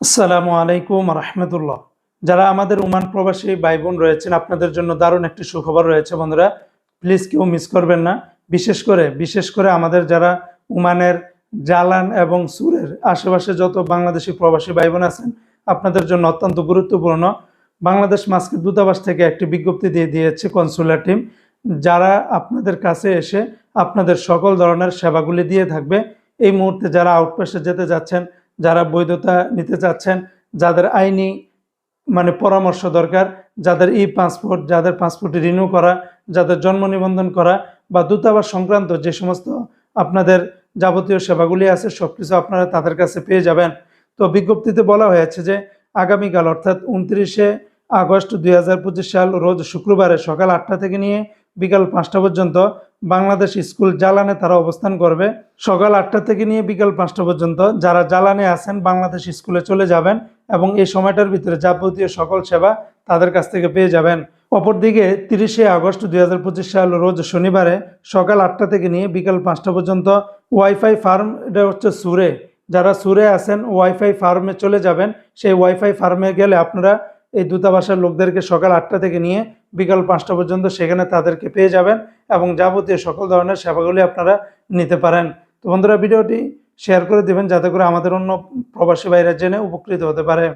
আসসালামু আলাইকুম রহমতুল্লাহ। যারা আমাদের ওমান প্রবাসী ভাই বোন রয়েছেন, আপনাদের জন্য দারুণ একটি সুখবর রয়েছে বন্ধুরা। প্লিজ কেউ মিস করবেন না। বিশেষ করে বিশেষ করে আমাদের যারা ওমানের জালান এবং সুরের আশেপাশে যত বাংলাদেশি প্রবাসী ভাই বোন আছেন, আপনাদের জন্য অত্যন্ত গুরুত্বপূর্ণ। বাংলাদেশ মাস্কের দূতাবাস থেকে একটি বিজ্ঞপ্তি দিয়ে দিয়েছে কনসুলার টিম। যারা আপনাদের কাছে এসে আপনাদের সকল ধরনের সেবাগুলি দিয়ে থাকবে, এই মুহূর্তে যারা আউটপোস্টে যেতে যাচ্ছেন যারা বৈধতা নিতে চাচ্ছেন, যাদের আইনি মানে পরামর্শ দরকার, যাদের ই পাসপোর্ট, যাদের পাসপোর্ট রিনিউ করা, যাদের জন্ম নিবন্ধন করা বা দূতাবাস সংক্রান্ত যে সমস্ত আপনাদের যাবতীয় সেবাগুলি আছে সব কিছু আপনারা তাদের কাছে পেয়ে যাবেন। তো বিজ্ঞপ্তিতে বলা হয়েছে যে, আগামীকাল অর্থাৎ উনত্রিশে আগস্ট দুই হাজার পঁচিশ সাল, রোজ শুক্রবারে সকাল আটটা থেকে নিয়ে বিকাল পাঁচটা পর্যন্ত বাংলাদেশ স্কুল জালানে তারা অবস্থান করবে। সকাল আটটা থেকে নিয়ে বিকাল পাঁচটা পর্যন্ত যারা জালানে আছেন, বাংলাদেশ স্কুলে চলে যাবেন এবং এই সময়টার ভিতরে যাবতীয় সকল সেবা তাদের কাছ থেকে পেয়ে যাবেন। অপরদিকে তিরিশে আগস্ট দুই হাজার পঁচিশ সাল, রোজ শনিবারে সকাল আটটা থেকে নিয়ে বিকাল পাঁচটা পর্যন্ত ওয়াইফাই ফার্ম, এটা হচ্ছে সুরে। যারা সুরে আছেন, ওয়াইফাই ফার্মে চলে যাবেন, সেই ওয়াইফাই ফার্মে গেলে আপনারা এই দূতাবাসের লোকদেরকে সকাল আটটা থেকে নিয়ে বিকাল পাঁচটা পর্যন্ত সেখানে তাদেরকে পেয়ে যাবেন এবং যাবতীয় সকল ধরনের সেবাগুলি আপনারা নিতে পারেন। তো বন্ধুরা, ভিডিওটি শেয়ার করে দেবেন যাতে করে আমাদের অন্য প্রবাসী বাইরের জেনে উপকৃত হতে পারে।